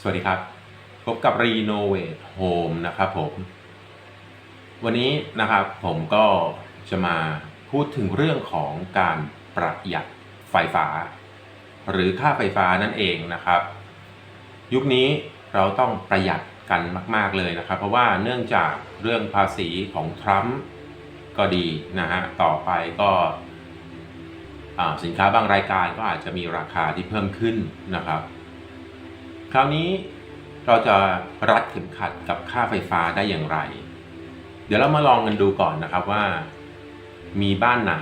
สวัสดีครับ พบกับ Renovate Home นะครับผม วันนี้นะครับผมก็จะมาพูดถึงเรื่องของการประหยัดไฟฟ้า หรือค่าไฟฟ้านั่นเองนะครับ ยุคนี้เราต้องประหยัดกันมาก ๆเลยนะครับ เพราะว่าเนื่องจากเรื่องภาษีของทรัมป์ก็ดีนะฮะต่อไปก็อ่าสินค้าบางรายการก็อาจจะมีราคาที่เพิ่มขึ้นนะครับ คราวนี้เราจะรัดเข็มขัดกับค่าไฟฟ้าได้อย่างไร เดี๋ยวเรามาลองกันดูก่อนนะครับว่า มีบ้านไหน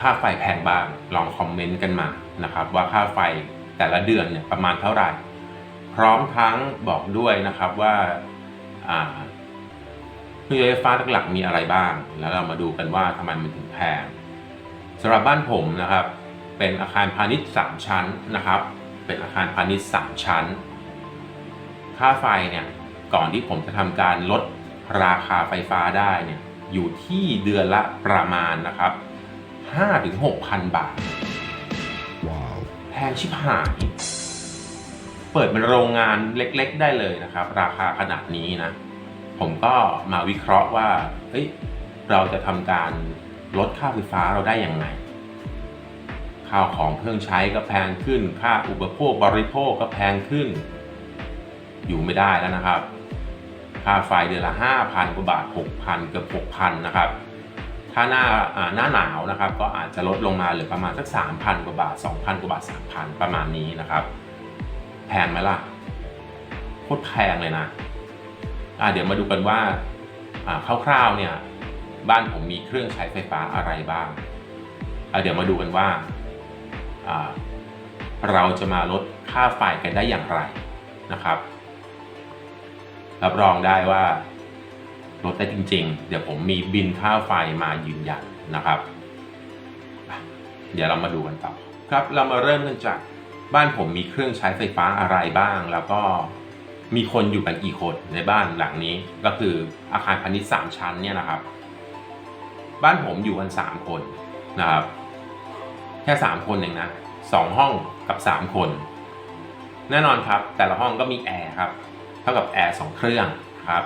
ค่าไฟแพงบ้างลองคอมเมนต์กันมานะครับ ว่าค่าไฟแต่ละเดือนเนี่ยประมาณเท่าไหร่ พร้อมทั้งบอกด้วยนะครับว่าอ่าเครื่องใช้ไฟฟ้าหลักๆมีอะไรบ้าง แล้วเรามาดูกันว่าทำไมมันถึงแพงสำหรับบ้านผมนะครับ เป็นอาคารพาณิชย์ 3 ชั้นนะครับ เป็นอาคารพาณิชย์ 3 ชั้น ค่าไฟเนี่ยก่อนที่ผมจะทำการลดราคาไฟฟ้าได้เนี่ยอยู่ที่เดือนละประมาณนะครับ5-6,000 บาท Wow. แพงชิบหาย เปิดเป็นโรงงานเล็กๆได้เลยนะครับ ราคาขนาดนี้นะ ผมก็มาวิเคราะห์ว่า เฮ้ย เราจะทำการลดค่าไฟฟ้าเราได้อย่างไง ข้าวของเครื่องใช้ก็แพงขึ้น ค่าอุปโภคบริโภคก็แพงขึ้น อยู่ไม่ได้แล้วนะครับ ค่าไฟเดือนละ 5,000 กว่าบาท 6,000 เกือบ 6,000 นะครับ ถ้าหน้าหน้าหนาวนะครับ ก็อาจจะลดลงมาเหลือประมาณสัก 3,000 กว่าบาท 2,000 กว่าบาท 3,000 ประมาณนี้นะครับ แพงไหมล่ะ โคตรแพงเลยนะอ่าเดี๋ยวมาดูกันว่าคร่าวๆเนี่ยบ้านผมมีเครื่องใช้ไฟฟ้าอะไรบ้างอ่าเดี๋ยวมาดูกันว่า เราจะมาลดค่าไฟกันได้อย่างไรนะครับ รับรองได้ว่าลดได้จริง ๆ เดี๋ยวผมมีบินค่าไฟมายืนยันนะครับ เดี๋ยวเรามาดูกันต่อครับ เรามาเริ่มกันจากบ้านผมมีเครื่องใช้ไฟฟ้าอะไรบ้าง แล้วก็มีคนอยู่กันกี่คนในบ้านหลังนี้ ก็คืออาคารพาณิชย์สามชั้นเนี่ยนะครับ บ้านผมอยู่กันสามคนนะครับ แค่สามคนเองนะ สองห้องกับสามคน แน่นอนครับแต่ละห้องก็มีแอร์ครับเท่ากับแอร์สองเครื่องครับ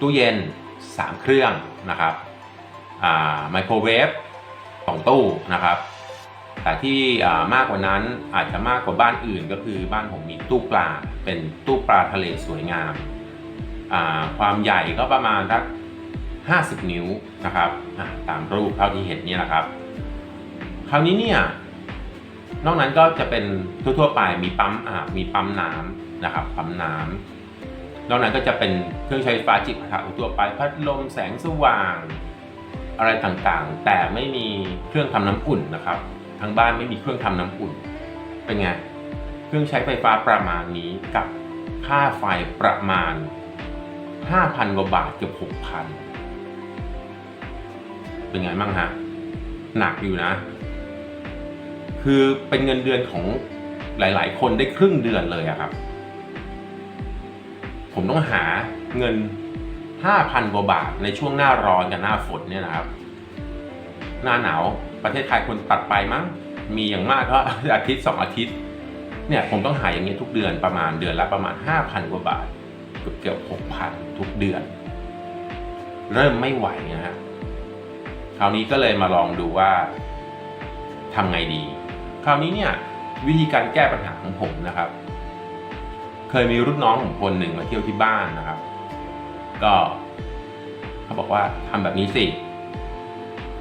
ตู้เย็น 3 เครื่องนะครับไมโครเวฟสองตู้นะครับ แต่ที่มากกว่านั้นอาจจะมากกว่าบ้านอื่นก็คือบ้านผมมีตู้ปลาเป็นตู้ปลาทะเลสวยงามาความใหญ่ก็ประมาณสัก50 นิ้วนะครับตามรูปเท่าที่เห็นนี่ยนะครับ คราวนี้เนี่ย นอกนั้นก็จะเป็นทั่วๆไปมีปั๊มอาบมีปั๊มน้ำนะครับปั๊มน้ำนอกนั้นก็จะเป็นเครื่องใช้ไฟฟ้าจิบผ่าทั่วไปพัดลมแสงสว่าง อะไรต่างๆ แต่ไม่มีเครื่องทำน้ำอุ่นนะครับทางบ้านไม่มีเครื่องทำน้ำอุ่น เป็นไงเครื่องใช้ไฟฟ้าประมาณนี้กับค่าไฟประมาณ 5,000กว่าบาทเกือบ6,000 เป็นไงบ้างฮะหนักอยู่นะ คือเป็นเงินเดือนของหลาย ๆ คนได้ครึ่งเดือนเลยอะครับ ผมต้องหาเงิน 5,000 กว่าบาทในช่วงหน้าร้อนกับหน้าฝนเนี่ยนะครับ หน้าหนาวประเทศไทยคนตัดไปมั้ง มีอย่างมากก็อาทิตย์สองอาทิตย์ เนี่ยผมต้องหาอย่างเงี้ยทุกเดือนประมาณเดือนละประมาณ 5,000 กว่าบาท เกือบเกือบ6,000 ทุกเดือน เริ่มไม่ไหวนะฮะคราวนี้ก็เลยมาลองดูว่าทำไงดี คราวนี้เนี่ยวิธีการแก้ปัญหาของผมนะครับ เคยมีรุ่นน้องผมคนหนึ่งมาเที่ยวที่บ้านนะครับ ก็เขาบอกว่าทำแบบนี้สิ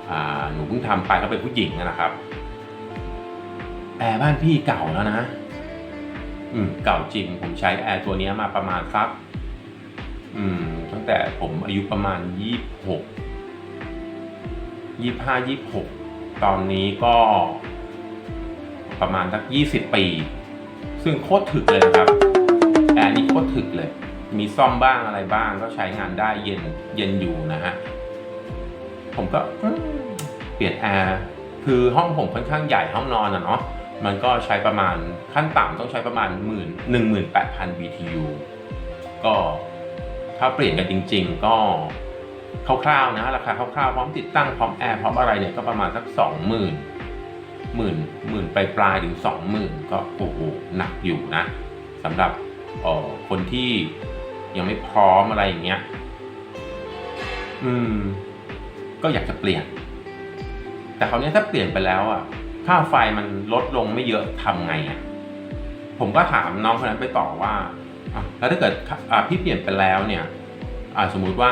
อ่าหนูเพิ่งทำไปเขาเป็นผู้หญิงนะครับแอร์บ้านพี่เก่าแล้วนะ อืม เก่าจริง ผมใช้แอร์ตัวนี้มาประมาณสักอืม ตั้งแต่ผมอายุประมาณยี่หกยี่ห้ายี่หกตอนนี้ก็ ประมาณสักยี่สิบปี ซึ่งโคตรถึกเลยนะครับแอร์นี่โคตรถึกเลย มีซ่อมบ้างอะไรบ้างก็ใช้งานได้เย็นเย็นอยู่นะฮะผมก็เปลี่ยนแอร์คือห้องผมค่อนข้างใหญ่ห้องนอนอะเนาะมันก็ใช้ประมาณขั้นต่ำต้องใช้ประมาณหมื่นหนึ่งหมื่นแปดพัน BTU ก็ถ้าเปลี่ยนกันจริง ๆ ก็คร่าวๆนะราคาคร่าวๆพร้อมติดตั้งพร้อมแอร์พร้อมอะไรเนี่ยก็ประมาณสักสองหมื่น หมื่นหมื่นปลายปลายๆถึงสองหมื่นก็โอ้โหหนักอยู่นะสำหรับคนที่ยังไม่พร้อมอะไรอย่างเงี้ย อืม ก็อยากจะเปลี่ยน แต่คราวนี้ถ้าเปลี่ยนไปแล้วอะ ค่าไฟมันลดลงไม่เยอะทำไงอะ ผมก็ถามน้องคนนั้นไปต่อว่าอแล้วถ้าเกิดพี่เปลี่ยนไปแล้วเนี่ยอะสมมุติว่า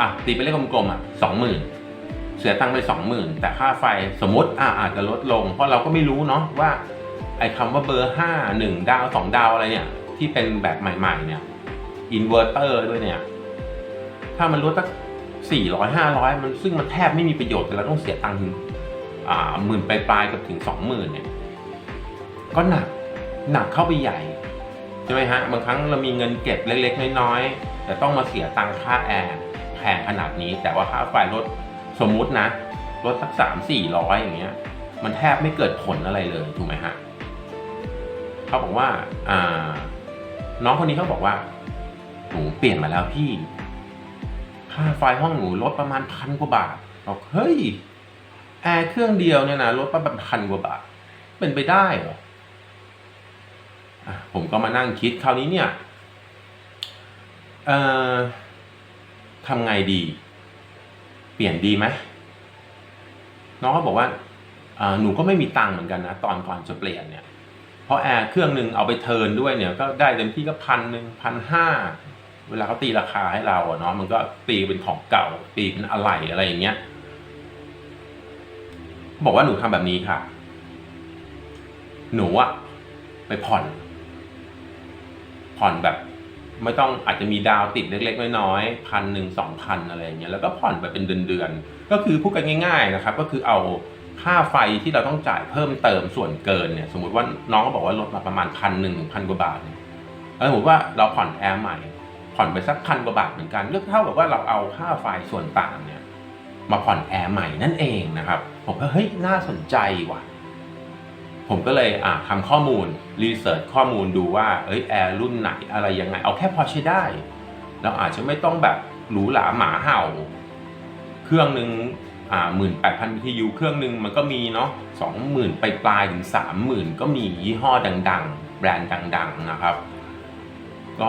อะตีเป็นเลขกลมๆอะสองหมื่น เสียตังค์ไปสองหมื่นแต่ค่าไฟสมมติอะอาจจะลดลง เพราะเราก็ไม่รู้เนาะว่าไอ้คำว่าเบอร์ห้าหนึ่งดาวสองดาวอะไรเนี่ย ที่เป็นแบบใหม่ๆเนี่ยอินเวอร์เตอร์ด้วยเนี่ย ถ้ามันลดสักสี่ร้อยห้าร้อยมันซึ่งมันแทบไม่มีประโยชน์แต่เราต้องเสียตังค์อ่าหมื่นปลายๆกับถึงสองหมื่นเนี่ย ก็หนักหนักเข้าไปใหญ่ใช่ไหมฮะบางครั้งเรามีเงินเก็บเล็ก ๆ น้อยๆแต่ต้องมาเสียตังค่าแอร์แพงขนาดนี้ แต่ว่าค่าไฟลด สมมุตินะลดสักสามสี่ร้อยอย่างเงี้ย มันแทบไม่เกิดผลอะไรเลยถูกไหมฮะเขาบอกว่าอ่า น้องคนนี้เขาบอกว่าหนูเปลี่ยนมาแล้วพี่ ค่าไฟห้องหนูลดประมาณพันกว่าบาทบอกเฮ้ยแอร์เครื่องเดียวเนี่ยนะลดประมาณพันกว่าบาทเป็นไปได้เหรอผมก็มานั่งคิดคราวนี้เนี่ยเอ่อทำไงดี ปลี่ยนดีไหมน้องเขาบอกว่าหนูก็ไม่มีตังค์เหมือนกันนะตอนก่อนจะเปลี่ยนเนี่ย เพราะแอร์เครื่องหนึ่งเอาไปเทิร์นด้วยเนี่ยก็ได้เต็มที่ก็พันหนึ่งพันห้าเวลาเขาตีราคาให้เราเนาะมันก็ตีเป็นของเก่า ตีเป็นอะไรอะไรอย่างเงี้ย บอกว่าหนูทำแบบนี้ค่ะ หนูอะไปผ่อน ผ่อนแบบ ไม่ต้องอาจจะมีดาวติดเล็กๆ น้อยๆพันหนึ่งสองพันอะไรอย่างเงี้ยแล้วก็ผ่อนไปเป็นเดือนๆก็คือพูดกันง่าย ๆนะครับ ก็คือเอาค่าไฟที่เราต้องจ่ายเพิ่มเติมส่วนเกินเนี่ย สมมติว่าน้องก็บอกว่าลดมาประมาณพันหนึ่งถึงพันกว่าบาทเนี่ยแล้วสมมติว่าเราผ่อนแอร์ใหม่ ผ่อนไปสักพันกว่าบาทเหมือนกันเลือกเท่ากับว่าเราเอาค่าไฟส่วนต่างเนี่ยมาผ่อนแอร์ใหม่นั่นเองนะครับผมก็เฮ้ยน่าสนใจว่ะ ผมก็เลยอ่าทำข้อมูลรีเสิร์ชข้อมูลดูว่าเอ้ยแอร์รุ่นไหนอะไรยังไง เอาแค่พอใช้ได้เราอาจจะไม่ต้องแบบหรูหราหมาเห่า เครื่องหนึ่งอ่าหมื่นแปดพัน BTU เครื่องหนึ่งมันก็มีเนาะสองหมื่นไปปลายถึงสามหมื่นก็มียี่ห้อดัง ๆ แบรนด์ดัง ๆนะครับ ก็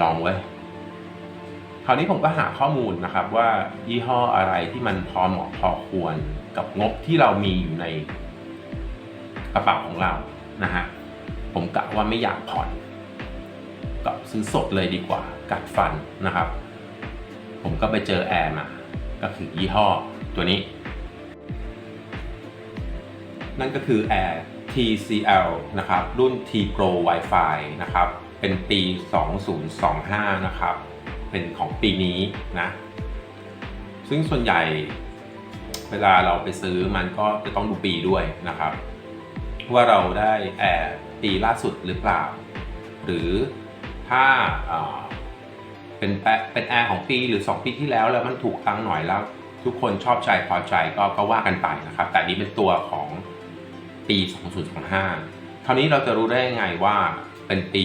ลองเว้คราวนี้ผมก็หาข้อมูลนะครับว่ายี่ห้ออะไรที่มันพอเหมาะพอควรกับงบที่เรามีอยู่ใน กระเป๋าของเรานะฮะผมกะว่าไม่อยากผ่อนก็ซื้อสดเลยดีกว่า กัดฟันนะครับ ผมก็ไปเจอแอร์มา ก็คือยี่ห้อตัวนี้ นั่นก็คือ Air TCL นะครับ รุ่น T Pro Wi-Fi นะครับ เป็นปี 2025 นะครับ เป็นของปีนี้นะ ซึ่งส่วนใหญ่เวลาเราไปซื้อมันก็จะต้องดูปีด้วยนะครับ ว่าเราได้แอร์ปีล่าสุดหรือเปล่า หรือถ้าเป็นแปเป็นแอร์ของปีหรือ 2 ปีที่แล้วแล้วมันถูกตั้งหน่อยแล้ว ทุกคนชอบใจพอใจก็ก็ว่ากันไปนะครับ แต่นนี้เป็นตัวของปี 2025 คราวนี้เราจะรู้ได้ยังไงว่าเป็นปี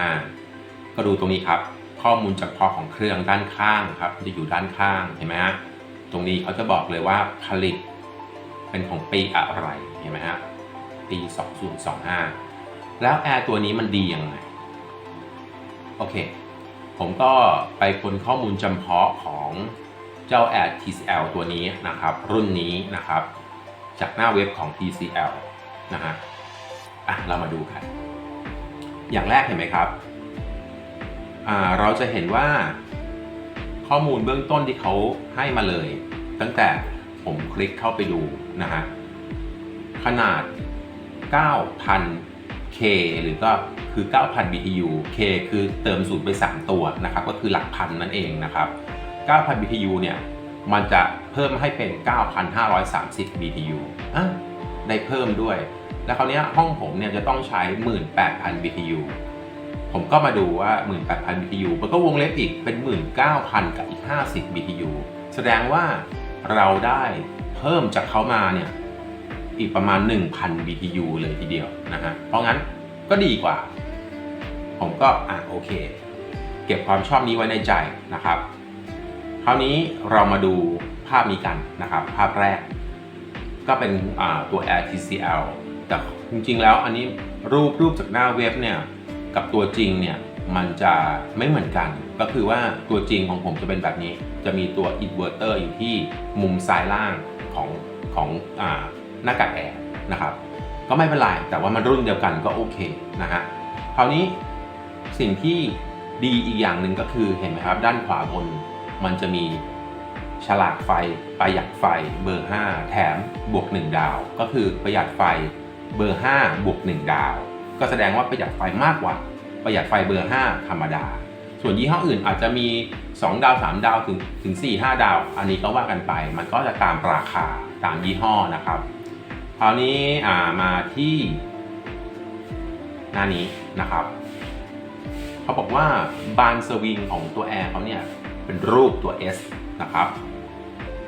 2025 ก็ดูตรงนี้ครับ ข้อมูลจากพอของเครื่องด้านข้างครับจะอยู่ด้านข้างเห็นไหมฮะตรงนี้เขาจะบอกเลยว่าผลิตเป็นของปีอะไรเห็นไหมฮะ ปี 2025 แล้วแอร์ตัวนี้มันดียังไง โอเค ผมก็ไปค้นข้อมูลจำเพาะของเจ้า Air TCL ตัวนี้นะครับ รุ่นนี้นะครับ จากหน้าเว็บของ TCL นะฮะอะ เรามาดูกัน อย่างแรกเห็นไหมครับ อ่า เราจะเห็นว่าข้อมูลเบื้องต้นที่เขาให้มาเลย ตั้งแต่ผมคลิกเข้าไปดูนะฮะขนาด 9,000 K หรือก็คือ 9,000 BTU K คือเติมศูนย์ไป 3 ตัวนะครับ ก็คือหลักพันนั่นเองนะครับ 9,000 BTU เนี่ย มันจะเพิ่มให้เป็น 9,530 BTU อะได้เพิ่มด้วย แล้วคราวนี้ห้องผมเนี่ยจะต้องใช้ 18,000 BTU ผมก็มาดูว่า 18,000 BTU มันก็วงเล็บอีกเป็น 19,000 กับอีก 50 BTU แสดงว่าเราได้เพิ่มจากเขามาเนี่ย อีกประมาณ 1,000 BTU เลยทีเดียวนะฮะ เพราะงั้นก็ดีกว่า ผมก็อะโอเค เก็บความชอบนี้ไว้ในใจนะครับ คราวนี้เรามาดูภาพนี้กันนะครับ ภาพแรก ก็เป็นตัว Air TCL แต่จริงๆแล้วอันนี้รูปรูปจากหน้าเว็บเนี่ยกับตัวจริงเนี่ยมันจะไม่เหมือนกัน ก็คือว่าตัวจริงของผมจะเป็นแบบนี้ จะมีตัวอินเวอร์เตอร์อยู่ที่มุมซ้ายล่างของของอ่า หน้ากากแอร์นะครับ ก็ไม่เป็นไร แต่ว่ามันรุ่นเดียวกันก็โอเคนะฮะคราวนี้สิ่งที่ดีอีกอย่างหนึ่งก็คือเห็นไหมครับ ด้านขวาบนมันจะมีฉลากไฟ ประหยัดไฟเบอร์ 5 แถมบวก 1 ดาว ก็คือประหยัดไฟเบอร์ 5 บวก 1 ดาว ก็แสดงว่าประหยัดไฟมากกว่า ประหยัดไฟเบอร์ 5 ธรรมดา ส่วนยี่ห้ออื่นอาจจะมี 2 ดาว 3 ดาวถึงถึง 4 5 ดาว อันนี้ก็ว่ากันไป มันก็จะตามราคาตามยี่ห้อนะครับ คราวนี้อ่ามาที่หน้านี้นะครับ เขาบอกว่าบานสวิงของตัวแอร์เขาเนี่ยเป็นรูปตัว S นะครับ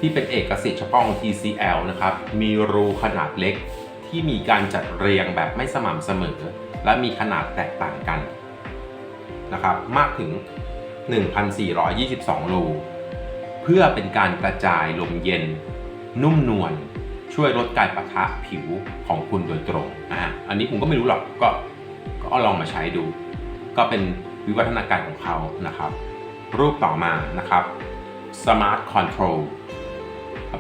ที่เป็นเอกสิทธิ์เฉพาะของ TCL นะครับ มีรูขนาดเล็กที่มีการจัดเรียงแบบไม่สม่ำเสมอ และมีขนาดแตกต่างกันนะครับ มากถึง 1,422 รู เพื่อเป็นการกระจายลมเย็น นุ่มนวล ช่วยลดการปะทะผิวของคุณโดยตรงนะฮะอันนี้ผมก็ไม่รู้หรอกก็ก็ลองมาใช้ดู ก็เป็นวิวัฒนาการของเขานะครับ รูปต่อมานะครับ Smart Control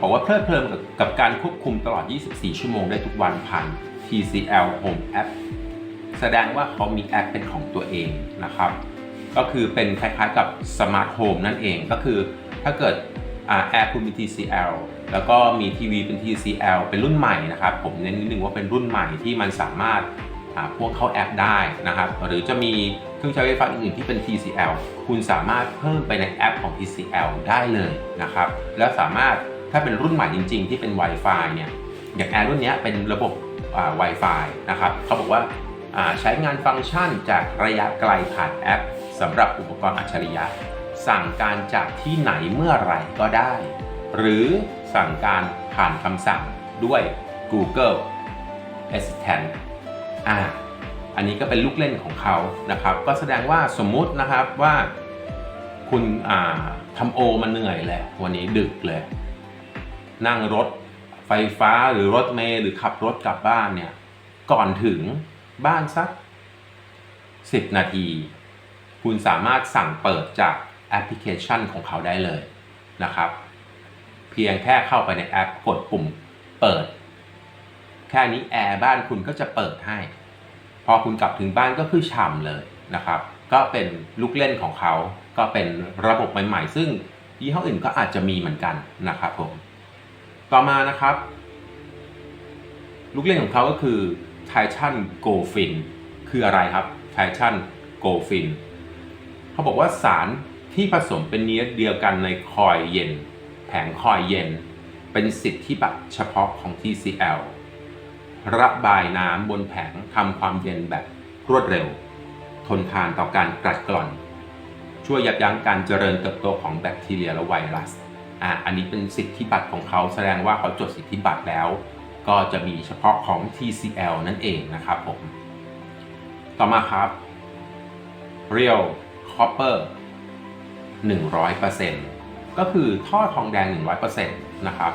บอกว่าเพลิดเพลินกับกับการควบคุมตลอด 24 ชั่วโมงได้ทุกวันผ่าน TCL Home App แสดงว่าเขามีแอปเป็นของตัวเองนะครับ ก็คือเป็นคล้ายๆกับ Smart Home นั่นเองก็คือถ้าเกิดแอร์คุณมี TCL แล้วก็มีทีวีเป็น TCL เป็นรุ่นใหม่นะครับ ผมเน้นนิดนึงว่าเป็นรุ่นใหม่ที่มันสามารถอ่าพ่วงเข้าแอปได้นะครับ หรือจะมีเครื่องใช้ไฟฟ้าอื่นๆที่เป็น TCL คุณสามารถเพิ่มไปในแอปของ TCL ได้เลยนะครับ แล้วสามารถถ้าเป็นรุ่นใหม่จริง ๆ ที่เป็น Wi-Fi เนี่ย อย่างแอร์รุ่นนี้เป็นระบบอ่า Wi-Fi นะครับ เขาบอกว่าอ่าใช้งานฟังก์ชันจากระยะไกลผ่านแอปสำหรับอุปกรณ์อัจฉริยะ สั่งการจากที่ไหนเมื่อไหร่ก็ได้ หรือ สั่งการผ่านคำสั่งด้วย Google Assistant อ่าอันนี้ก็เป็นลูกเล่นของเขานะครับ ก็แสดงว่าสมมุตินะครับว่าคุณอ่าทำโอมาเหนื่อยแหละวันนี้ดึกเลย นั่งรถไฟฟ้าหรือรถเมล์หรือขับรถกลับบ้านเนี่ยก่อนถึงบ้านสัก 10 นาที คุณสามารถสั่งเปิดจากแอปพลิเคชันของเขาได้เลยนะครับ เพียงแค่เข้าไปในแอปกดปุ่มเปิด แค่นี้แอร์บ้านคุณก็จะเปิดให้ พอคุณกลับถึงบ้านก็คือฉ่ำเลยนะครับ ก็เป็นลูกเล่นของเขา ก็เป็นระบบใหม่ๆ ซึ่งยี่ห้ออื่นก็อาจจะมีเหมือนกันนะครับผม ต่อมานะครับ ลูกเล่นของเขาก็คือ Titan Go Fin คืออะไรครับ Titan Go Fin เขาบอกว่าสารที่ผสมเป็นเนื้อเดียวกันในคอยเย็น ผงคอยเย็น เป็นสิทธิบัตรเฉพาะของ TCL ระบายน้ำบนแผงทำความเย็นแบบรวดเร็ว ทนทานต่อการกัดกร่อน ช่วยยับยั้งการเจริญเติบโตของแบคทีเรียและไวรัสอะอันนี้เป็นสิทธิบัตรของเขาแสดงว่าเขาจดสิทธิบัตรแล้ว ก็จะมีเฉพาะของ TCL นั่นเองนะครับผม ต่อมาครับ Real Copper 100% ก็คือท่อทองแดง 100%นะครับ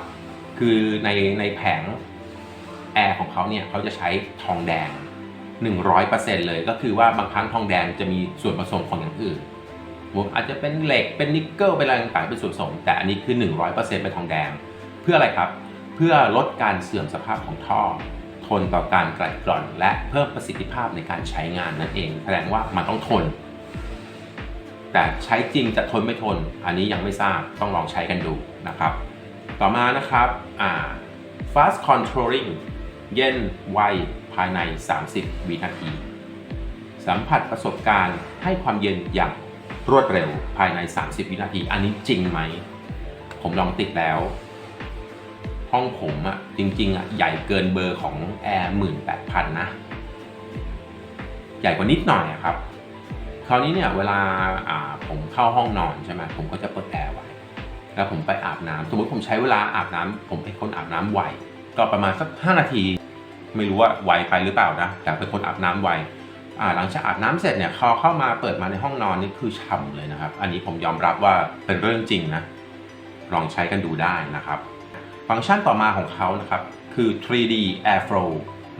คือในในแผงแอร์ของเขาเนี่ยเขาจะใช้ทองแดง 100%เลยก็คือว่าบางครั้งทองแดงจะมีส่วนผสมของอย่างอื่นผมอาจจะเป็นเหล็กเป็นนิกเกิลเป็นอะไรต่างๆเป็นส่วนผสม แต่อันนี้คือ 100%เป็นทองแดง เพื่ออะไรครับ เพื่อลดการเสื่อมสภาพของท่อ ทนต่อการกลั่นกร่อน และเพิ่มประสิทธิภาพในการใช้งานนั่นเอง แสดงว่ามันต้องทน แต่ใช้จริงจะทนไม่ทน อันนี้ยังไม่ทราบต้องลองใช้กันดูนะครับ ต่อมานะครับอ่า fast controlling เย็นไวภายใน 30 วินาที สัมผัสประสบการณ์ให้ความเย็นอย่างรวดเร็วภายใน 30 วินาที อันนี้จริงไหม ผมลองติดแล้ว ห้องผมอะจริงๆอะใหญ่เกินเบอร์ของแอร์18,000นะ ใหญ่กว่านิดหน่อยอะครับ คราวนี้เนี่ยเวลาผมเข้าห้องนอนใช่ไหมผมก็จะเปิดแอร์ไว้แล้วผมไปอาบน้ำสมมติผมใช้เวลาอาบน้ำผมเป็นคนอาบน้ำไวก็ประมาณสัก 5 นาที ไม่รู้ว่าไวไปหรือเปล่านะแต่เป็นคนอาบน้ำไวหลังจากอาบน้ำเสร็จเนี่ยพอเข้ามาเปิดมาในห้องนอนนี่คือฉ่ำเลยนะครับ อันนี้ผมยอมรับว่าเป็นเรื่องจริงนะลองใช้กันดูได้นะครับ ฟังก์ชันต่อมาของเขานะครับคคือ 3D airflow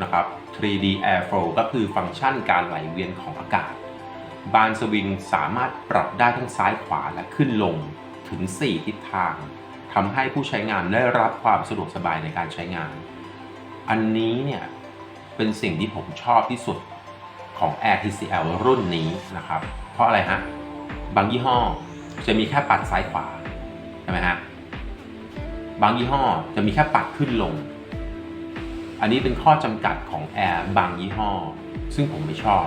นะครับ 3D airflow ก็คือฟังก์ชันการไหลเวียนของอากาศ บานสวิงสามารถปรับได้ทั้งซ้ายขวาและขึ้นลงถึง 4 ทิศทางทำให้ผู้ใช้งานได้รับความสะดวกสบายในการใช้งาน อันนี้เนี่ยเป็นสิ่งที่ผมชอบที่สุดของ Air TCL รุ่นนี้นะครับ เพราะอะไรฮะ บางยี่ห้อจะมีแค่ปัดซ้ายขวา ใช่ไหมฮะ บางยี่ห้อจะมีแค่ปัดขึ้นลง อันนี้เป็นข้อจำกัดของแอร์บางยี่ห้อ ซึ่งผมไม่ชอบ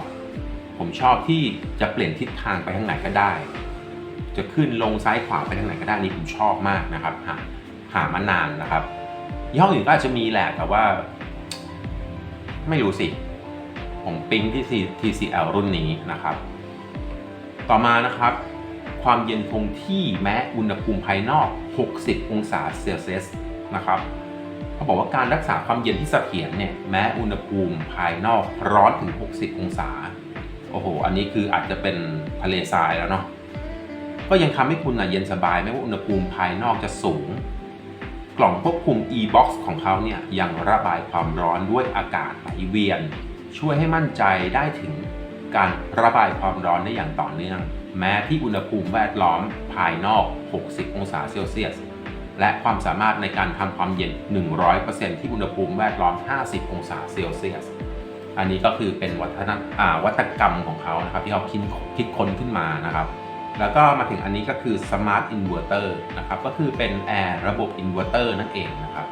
ผมชอบที่จะเปลี่ยนทิศทางไปทางไหนก็ได้ จะขึ้นลงซ้ายขวาไปทางไหนก็ได้นี่ผมชอบมากนะครับ หาหามานานนะครับยี่ห้ออื่นก็อาจจะมีแหละแต่ว่า ไม่รู้สิ ผมปิ๊งที่ TCL รุ่นนี้นะครับ ต่อมานะครับ ความเย็นคงที่แม้อุณหภูมิภายนอก 60 องศาเซลเซียสนะครับเขาบอกว่าการรักษาความเย็นที่เสถียรเนี่ยแม้อุณหภูมิภายนอกร้อนถึง 60 องศา โอ้โห อันนี้คืออาจจะเป็นทะเลทรายแล้วเนาะ ก็ยังทำให้คุณนะเย็นสบายไม่ว่าอุณหภูมิภายนอกจะสูง กล่องควบคุม e-box ของเขาเนี่ยยังระบายความร้อนด้วยอากาศไหลเวียน ช่วยให้มั่นใจได้ถึงการระบายความร้อนได้อย่างต่อเนื่อง แม้ที่อุณหภูมิแวดล้อมภายนอก 60 องศาเซลเซียส และความสามารถในการทำความเย็น 100%ที่อุณหภูมิแวดล้อม 50 องศาเซลเซียส อันนี้ก็คือเป็นวัฒนวัตกรรมของเขานะครับที่เขาคิดคิดค้นขึ้นมานะครับ แล้วก็มาถึงอันนี้ก็คือ Smart Inverter นะครับก็คือเป็นแอร์ระบบ Inverter นั่นเองนะครับ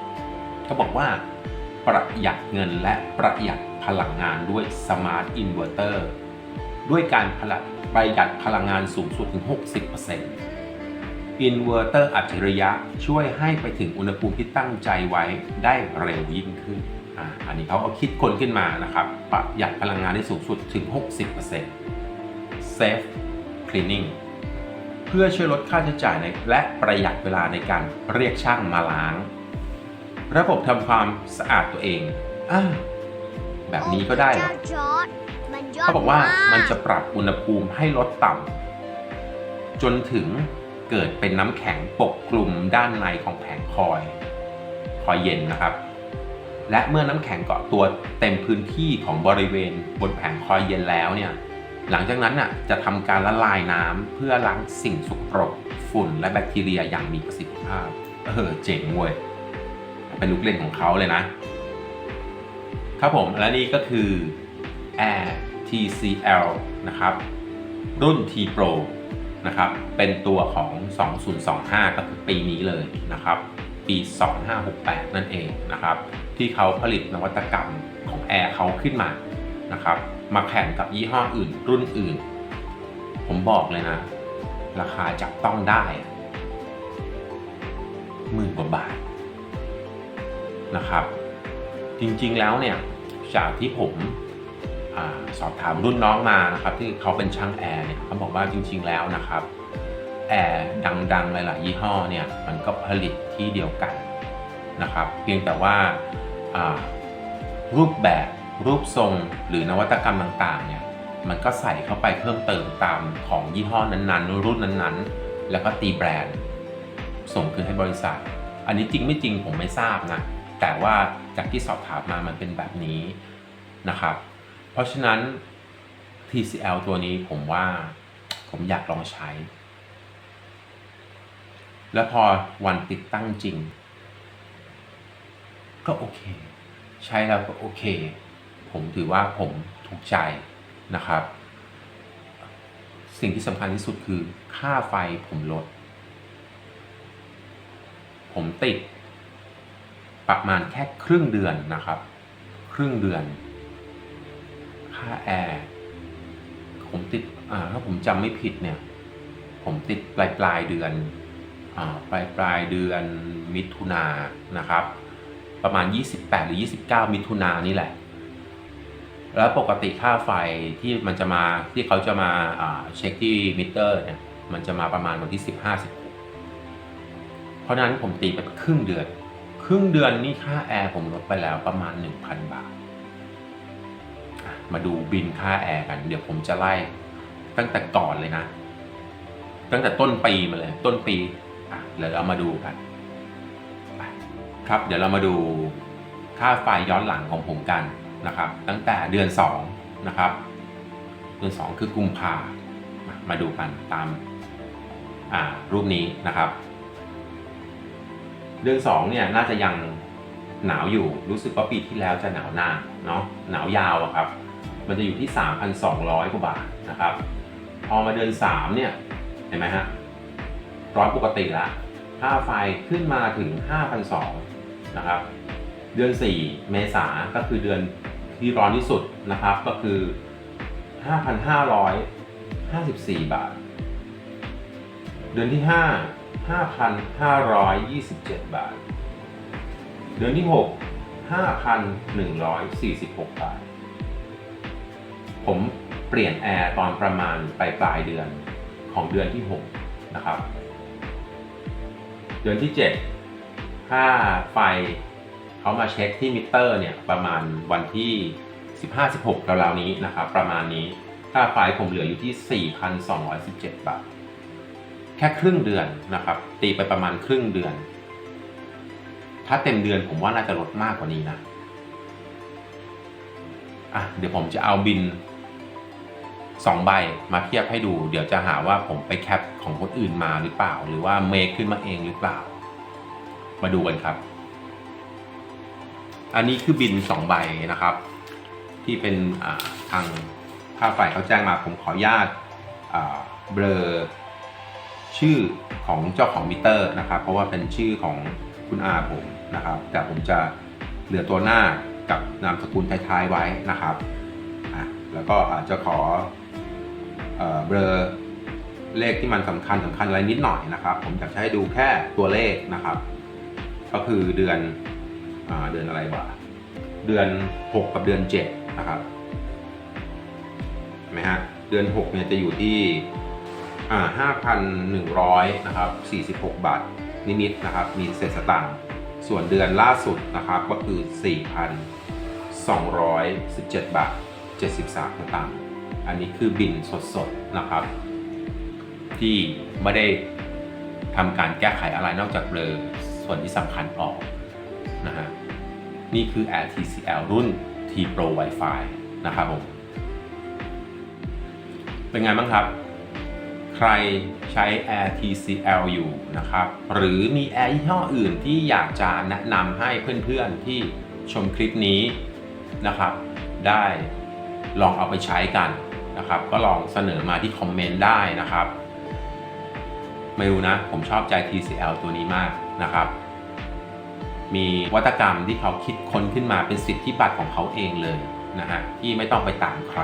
เขาบอกว่าประหยัดเงินและประหยัดพลังงานด้วย Smart Inverter ด้วยการผลัดประหยัดพลังงานสูงสุดถึง 60% Inverter อัจฉริยะช่วยให้ไปถึงอุณหภูมิที่ตั้งใจไว้ได้เร็วยิ่งขึ้น อันนี้เขาเอาคิดคนขึ้นมานะครับ ประหยัดพลังงานได้สูงสุดถึง 60% Safe Cleaning เพื่อช่วยลดค่าใช้จ่ายในและประหยัดเวลาในการเรียกช่างมาล้าง ระบบทำความสะอาดตัวเองอาแบบนี้ก็ได้เหรอเขาบอกว่ามันจะปรับอุณหภูมิให้ลดต่ำจนถึงเกิดเป็นน้ำแข็งปกคลุมด้านในของแผงคอย คอยเย็นนะครับ และเมื่อน้ำแข็งเกาะตัวเต็มพื้นที่ของบริเวณบนแผงคอยเย็นแล้วเนี่ยหลังจากนั้นน่ะจะทำการละลายน้ำเพื่อล้างสิ่งสกปรกฝุ่นและแบคทีเรียอย่างมีประสิทธิภาพเออเจ๋งเว้ยเป็นลูกเล่นของเขาเลยนะ ครับผมและนี่ก็คือ Air TCL นะครับ รุ่น T Pro นะครับ เป็นตัวของ 2025 ก็คือปีนี้เลยนะครับ ปี 2568 นั่นเองนะครับ ที่เขาผลิตนวัตกรรมของ Air เขาขึ้นมานะครับมาแข่งกับยี่ห้ออื่น รุ่นอื่น ผมบอกเลยนะ ราคาจับต้องได้หมื่นกว่าบาทนะครับ จริงๆแล้วเนี่ยจากที่ผมอสอบถามรุ่นน้องมานะครับ ที่เขาเป็นช่างแอร์เนี่ยเขาบอกว่าจริง ๆแล้วนะครับแอร์ดังๆหลายๆยี่ห้อเนี่ยมันก็ผลิตที่เดียวกันนะครับ เพียงแต่ว่า รูปแบบรูปทรงหรือนวัตกรรมต่างๆเนี่ยมันก็ใส่เข้าไปเพิ่มเติมตามของยี่ห้อนั้นๆ รุ่นนั้นๆ แล้วก็ตีแบรนด์ ส่งคืนให้บริษัท อันนี้จริงไม่จริงผมไม่ทราบนะ แต่ว่าจากที่สอบถามมามันเป็นแบบนี้นะครับ เพราะฉะนั้น TCL ตัวนี้ผมว่าผมอยากลองใช้ แล้วพอวันติดตั้งจริง ก็โอเค ใช้แล้วก็โอเค ผมถือว่าผมถูกใจนะครับ สิ่งที่สำคัญที่สุดคือค่าไฟผมลด ผมติด ประมาณแค่ครึ่งเดือนนะครับ ครึ่งเดือน ค่าแอร์ผมติดอ่าถ้าผมจำไม่ผิดเนี่ย ผมติดปลายปลายเดือนอปลายปลายเดือนมิถุนายนนะครับ ประมาณ 28 หรือ 29 มิถุนายนนี่แหละ แล้วปกติค่าไฟที่มันจะมาที่เขาจะมาเช็คที่มิเตอร์เนี่ยมันจะมาประมาณวันที่ 15 16 เพราะนั้นผมตีไปครึ่งเดือน ครึ่งเดือนนี่ค่าแอร์ผมลดไปแล้วประมาณ 1,000 บาท มาดูบินค่าแอร์กัน เดี๋ยวผมจะไล่ตั้งแต่ก่อนเลยนะ ตั้งแต่ต้นปีมาเลย ต้นปีอะเดี๋ยวเรามาดูกัน ครับเดี๋ยวเรามาดูค่าไฟย้อนหลังของผมกันนะครับ ตั้งแต่เดือน2นะครับ เดือน 2 คือกุมภามามาดูกันตามารูปนี้นะครับ เดือน2เนี่ยน่าจะยังหนาวอยู่รู้สึกว่าปีที่แล้วจะหนาวนานเนาะหนาวยาวอะครับ มันจะอยู่ที่ 3,200 กว่าบาทนะครับ พอมาเดือน3เนี่ยเห็นไหมฮะร้อนปกติละค่าไฟขึ้นมาถึง 5,200 นะครับ เดือน 4 เมษาก็คือเดือนที่ร้อนที่สุดนะครับ ก็คือ 5,554 บาท เดือนที่ 5 5,527 บาท เดือนที่ 6 5,146 บาท ผมเปลี่ยนแอร์ตอนประมาณปลายปลายเดือนของเดือนที่ 6 นะครับ เดือนที่ 7 ค่าไฟเขามาเช็คที่มิเตอร์เนี่ยประมาณวันที่ 15-16ราวๆนี้นะครับประมาณนี้ค่าไฟผมเหลืออยู่ที่ 4,217 บาท แค่ครึ่งเดือนนะครับ ตีไปประมาณครึ่งเดือน ถ้าเต็มเดือนผมว่าน่าจะลดมากกว่านี้นะอะเดี๋ยวผมจะเอาบินสองใบมาเทียบให้ดู เดี๋ยวจะหาว่าผมไปแคปของคนอื่นมาหรือเปล่า หรือว่าเมคขึ้นมาเองหรือเปล่า มาดูกันครับ อันนี้คือบินสองใบนะครับ ที่เป็นาทางค่าไฟเขาแจ้งมาผมขออนุญาตเบลอชื่อของเจ้าของมิเตอร์นะครับ เพราะว่าเป็นชื่อของคุณอาผมนะครับ แต่ผมจะเหลือตัวหน้ากับนามสกุลท้ายๆไว้นะครับแล้วก็อาจจะขอเอ่อเบลอเลขที่มันสำคัญสำคัญอะไรนิดหน่อยนะครับ ผมอยากจะให้ดูแค่ตัวเลขนะครับ ก็คือเดือนอเดือนอะไรวะเดือน 6 กับเดือน7นะครับเห็นไหมฮะเดือน 6 เนี่ยจะอยู่ที่อ่า5,100นะครับ46 บาท นิดๆนะครับ มีเศษสตางค์ส่วนเดือนล่าสุดนะครับก็คือ 4,217 บาท 73สตางค์อันนี้คือบินสดๆนะครับ ที่ไม่ได้ทำการแก้ไขอะไรนอกจากเบลอ ส่วนที่สำคัญออกนะฮะนี่คือ Air TCL รุ่น T Pro Wi-Fi นะครับผม เป็นไงบ้างครับ ใครใช้ Air TCL อยู่นะครับ หรือมี Air ยี่ห้ออื่นที่อยากจะแนะนำให้เพื่อนๆที่ชมคลิปนี้นะครับ ได้ลองเอาไปใช้กันนะครับ ก็ลองเสนอมาที่คอมเมนต์ได้นะครับ ไม่รู้นะ ผมชอบใจ TCL ตัวนี้มากนะครับ มีวัตกรรมที่เขาคิดค้นขึ้นมาเป็นสิทธิบัตรของเขาเองเลยนะฮะที่ไม่ต้องไปตามใคร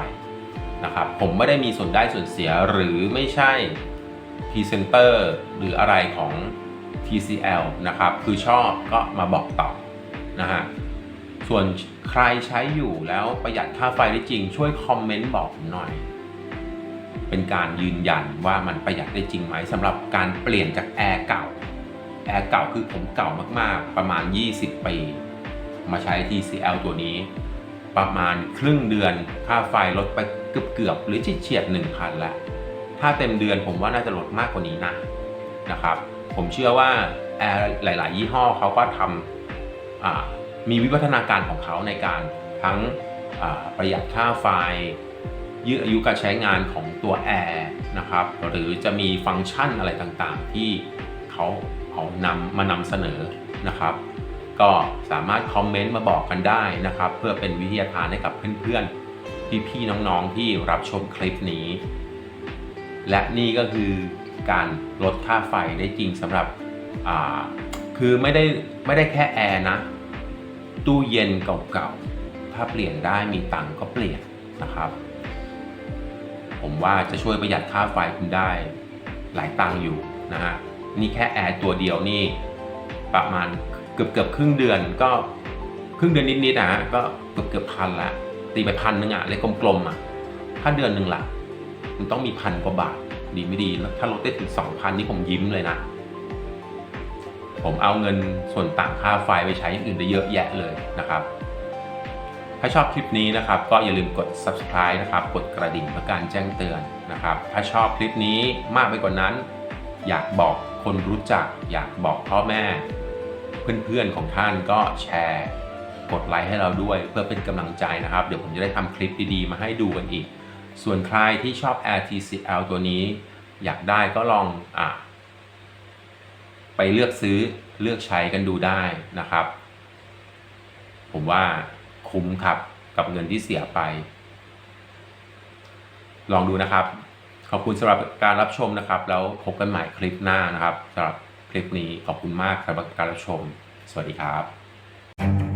นะครับผมไม่ได้มีส่วนได้ส่วนเสียหรือไม่ใช่พรีเซนเตอร์หรืออะไรของ TCL นะครับ คือชอบก็มาบอกต่อนะฮะส่วนใครใช้อยู่แล้วประหยัดค่าไฟได้จริงช่วยคอมเมนต์บอกผมหน่อย เป็นการยืนยันว่ามันประหยัดได้จริงไหมสำหรับการเปลี่ยนจากแอร์เก่าแอร์เก่าคือผมเก่ามากๆ ประมาณ 20 ปี มาใช้ TCL ตัวนี้ ประมาณครึ่งเดือนค่าไฟลดไปเกือบๆหรือเฉียดๆ1,000ละถ้าเต็มเดือนผมว่าน่าจะลดมากกว่านี้นะนะครับ ผมเชื่อว่าแอร์หลาย ๆ ยี่ห้อเขาก็ทำมีวิวัฒนาการของเขาในการทั้งประหยัดค่าไฟ ยืดอายุการใช้งานของตัวแอร์นะครับหรือจะมีฟังก์ชันอะไรต่างๆ ที่เขาเอานำมานำเสนอนะครับ ก็สามารถคอมเมนต์มาบอกกันได้นะครับ เพื่อเป็นวิทยาทานให้กับเพื่อนๆ พี่ๆ น้องๆ ที่รับชมคลิปนี้ และนี่ก็คือการลดค่าไฟได้จริงสำหรับคือไม่ได้ไม่ได้แค่แอร์นะ ตู้เย็นเก่าๆ ถ้าเปลี่ยนได้มีตังก็เปลี่ยนนะครับ ผมว่าจะช่วยประหยัดค่าไฟคุณได้หลายตังค์อยู่นะฮะนี่แค่แอร์ตัวเดียวนี่ประมาณเกือบเกือบครึ่งเดือนก็ครึ่งเดือนนิดๆนะฮะก็เกือบเกือบพันละตีไปพันหนึ่งอะเลยกลมๆอะถ้าเดือนหนึ่งละมันต้องมีพันกว่าบาทดีไม่ดีแล้วถ้าลดได้ถึงสองพันนี่ผมยิ้มเลยนะผมเอาเงินส่วนต่างค่าไฟไปใช้อย่างอื่นได้เยอะแยะเลยนะครับ ถ้าชอบคลิปนี้นะครับ ก็อย่าลืมกด subscribe นะครับ กดกระดิ่งเพื่อการแจ้งเตือนนะครับ ถ้าชอบคลิปนี้มากไปกว่านั้น อยากบอกคนรู้จัก อยากบอกพ่อแม่ เพื่อนๆของท่านก็แชร์กดไลค์ให้เราด้วยเพื่อเป็นกำลังใจนะครับ เดี๋ยวผมจะได้ทำคลิปดีๆ มาให้ดูกันอีก ส่วนใครที่ชอบ Air TCL ตัวนี้ อยากได้ก็ลองอไปเลือกซื้อเลือกใช้กันดูได้นะครับ ผมว่า คุ้มครับ กับเงินที่เสียไป ลองดูนะครับ ขอบคุณสำหรับการรับชมนะครับ แล้วพบกันใหม่คลิปหน้านะครับสำหรับคลิปนี้ขอบคุณมากสำหรับการรับชม สวัสดีครับ